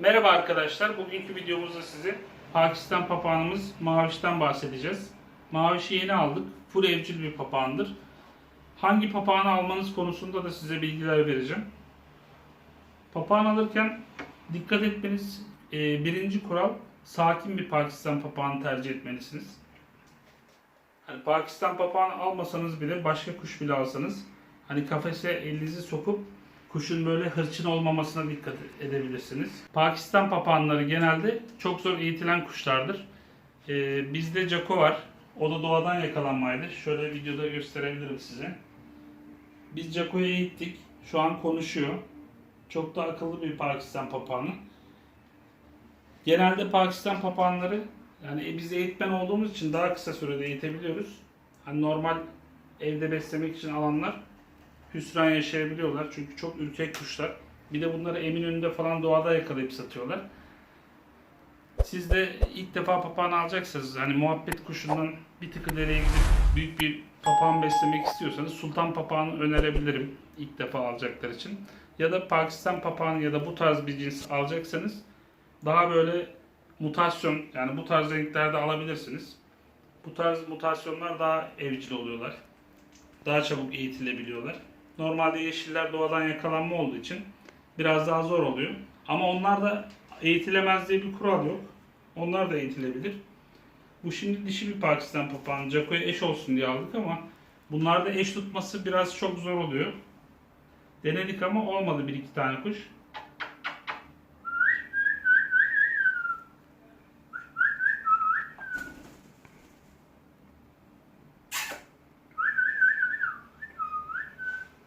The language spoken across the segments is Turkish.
Merhaba arkadaşlar. Bugünkü videomuzda size Pakistan papağanımız Maviş'ten bahsedeceğiz. Maviş'i yeni aldık. Full evcil bir papağandır. Hangi papağanı almanız konusunda da size bilgiler vereceğim. Papağan alırken dikkat etmeniz e, birinci kural sakin bir Pakistan papağanı tercih etmelisiniz. Hani Pakistan papağanı almasanız bile başka kuş bile alsanız hani kafese elinizi sokup kuşun böyle hırçın olmamasına dikkat edebilirsiniz. Pakistan papağanları genelde çok zor eğitilen kuşlardır. Ee, bizde Jaco var. O da doğadan yakalanmaydı. Şöyle videoda gösterebilirim size. Biz Jaco'yu eğittik. Şu an konuşuyor. Çok da akıllı bir Pakistan papağanı. Genelde Pakistan papağanları yani e, biz eğitmen olduğumuz için daha kısa sürede eğitebiliyoruz. Hani normal evde beslemek için alanlar hüsran yaşayabiliyorlar. Çünkü çok ürkek kuşlar. Bir de bunları Eminönü'nde falan doğada yakalayıp satıyorlar. Siz de ilk defa papağan alacaksanız hani muhabbet kuşundan bir tık ileriye gidip büyük bir papağan beslemek istiyorsanız sultan papağanı önerebilirim ilk defa alacaklar için. Ya da Pakistan papağanı ya da bu tarz bir cins alacaksanız daha böyle mutasyon yani bu tarz renklerde alabilirsiniz. Bu tarz mutasyonlar daha evcil oluyorlar. Daha çabuk eğitilebiliyorlar. Normalde yeşiller doğadan yakalanma olduğu için biraz daha zor oluyor. Ama onlar da eğitilemez diye bir kural yok. Onlar da eğitilebilir. Bu şimdi dişi bir Pakistan papağanı. Jaco'ya eş olsun diye aldık ama bunlarda eş tutması biraz çok zor oluyor. Denedik ama olmadı bir iki tane kuş.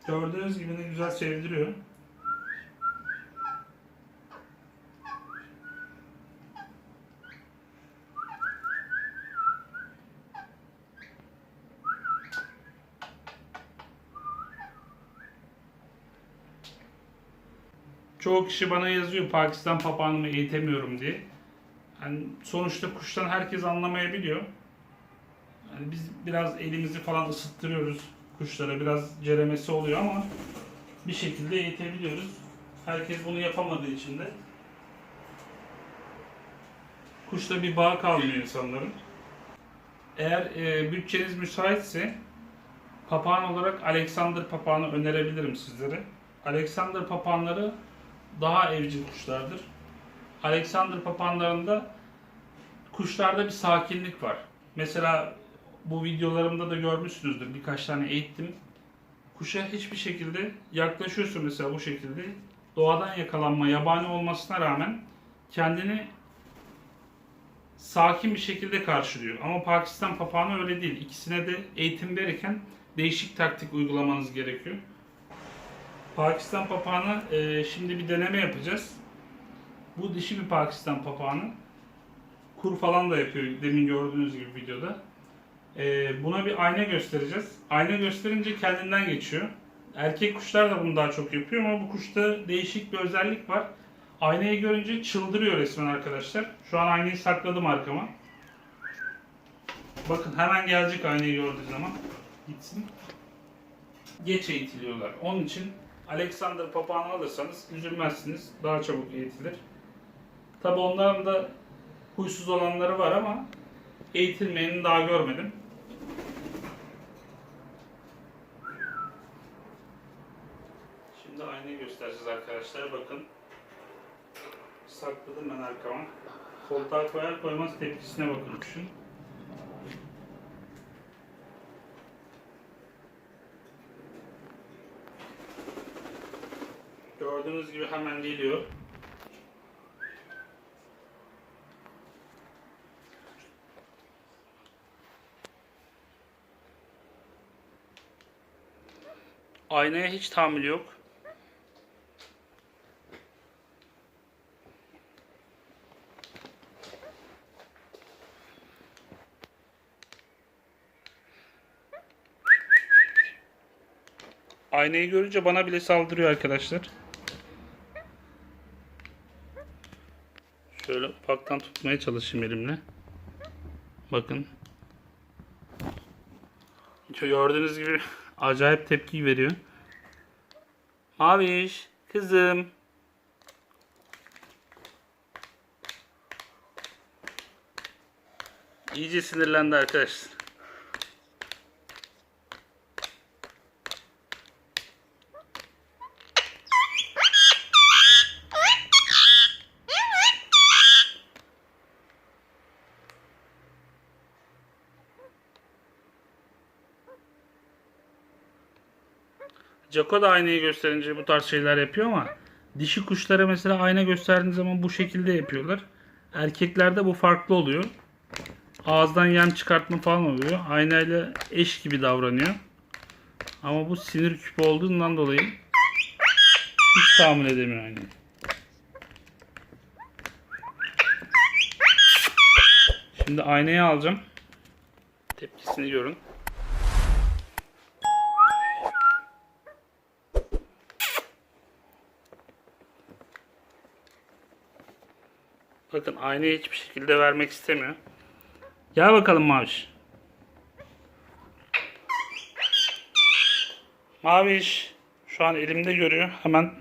Gördüğünüz gibi ne güzel sevdiriyor. Çoğu kişi bana yazıyor Pakistan papağanımı eğitemiyorum diye. Yani sonuçta kuştan herkes anlamayabiliyor. Yani biz biraz elimizi falan ısıttırıyoruz kuşlara biraz ceremesi oluyor ama bir şekilde eğitebiliyoruz. Herkes bunu yapamadığı için de kuşla bir bağ kalmıyor insanların. Eğer e, bütçeniz müsaitse papağan olarak Alexander papağanı önerebilirim sizlere. Alexander papağanları daha evcil kuşlardır. Alexander papağanlarında kuşlarda bir sakinlik var. Mesela bu videolarımda da görmüşsünüzdür. Birkaç tane eğittim. Kuşa hiçbir şekilde yaklaşıyorsun mesela bu şekilde. Doğadan yakalanma, yabani olmasına rağmen kendini sakin bir şekilde karşılıyor. Ama Pakistan papağanı öyle değil. İkisine de eğitim verirken değişik taktik uygulamanız gerekiyor. Pakistan papağanı e, şimdi bir deneme yapacağız. Bu dişi bir Pakistan papağanı. Kur falan da yapıyor demin gördüğünüz gibi videoda. Ee, buna bir ayna göstereceğiz. Ayna gösterince kendinden geçiyor. Erkek kuşlar da bunu daha çok yapıyor ama bu kuşta değişik bir özellik var. Aynayı görünce çıldırıyor resmen arkadaşlar. Şu an aynayı sakladım arkama. Bakın hemen gelecek aynayı gördüğü zaman. Gitsin. Geç eğitiliyorlar. Onun için Alexander papağanı alırsanız üzülmezsiniz. Daha çabuk eğitilir. Tabi onların da huysuz olanları var ama eğitilmeyeni daha görmedim. Şimdi aynayı göstereceğiz arkadaşlar. Bakın. Sakladım ben arkama. Koltuğa koyar koymaz tepkisine bakın kuşun. Gördüğünüz gibi hemen geliyor. Aynaya hiç tahammül yok. Aynayı görünce bana bile saldırıyor arkadaşlar. Şöyle ufaktan tutmaya çalışayım elimle. Bakın. Gördüğünüz gibi acayip tepki veriyor. Maviş, kızım. İyice sinirlendi arkadaşlar. Jaco da aynayı gösterince bu tarz şeyler yapıyor ama dişi kuşlara mesela ayna gösterdiğin zaman bu şekilde yapıyorlar. Erkeklerde bu farklı oluyor. Ağızdan yem çıkartma falan oluyor. Aynayla eş gibi davranıyor. Ama bu sinir küpü olduğundan dolayı hiç tahammül edemiyor aynayı. Şimdi aynayı alacağım. Tepkisini görün. Bakın aynayı hiçbir şekilde vermek istemiyor. Gel bakalım Maviş. Maviş. Şu an elimde görüyor. Hemen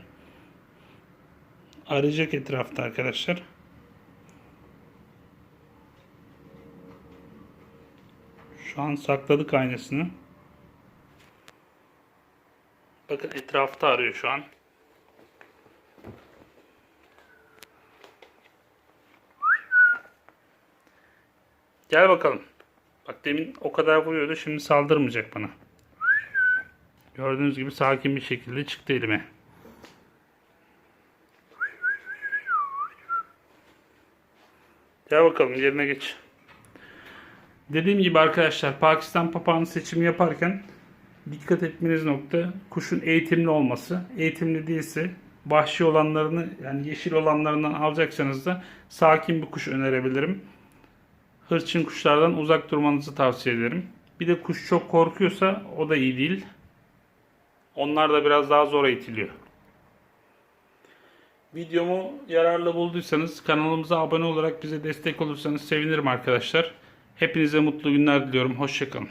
arayacak etrafta arkadaşlar. Şu an sakladık aynasını. Bakın etrafta arıyor şu an. Gel bakalım. Bak demin o kadar vuruyordu şimdi saldırmayacak bana. Gördüğünüz gibi sakin bir şekilde çıktı elime. Gel bakalım yerine geç. Dediğim gibi arkadaşlar Pakistan papağanı seçimi yaparken dikkat etmeniz nokta kuşun eğitimli olması. Eğitimli değilse vahşi olanlarını yani yeşil olanlarından alacaksanız da sakin bir kuş önerebilirim hırçın kuşlardan uzak durmanızı tavsiye ederim. Bir de kuş çok korkuyorsa o da iyi değil. Onlar da biraz daha zor eğitiliyor. Videomu yararlı bulduysanız kanalımıza abone olarak bize destek olursanız sevinirim arkadaşlar. Hepinize mutlu günler diliyorum. Hoşçakalın.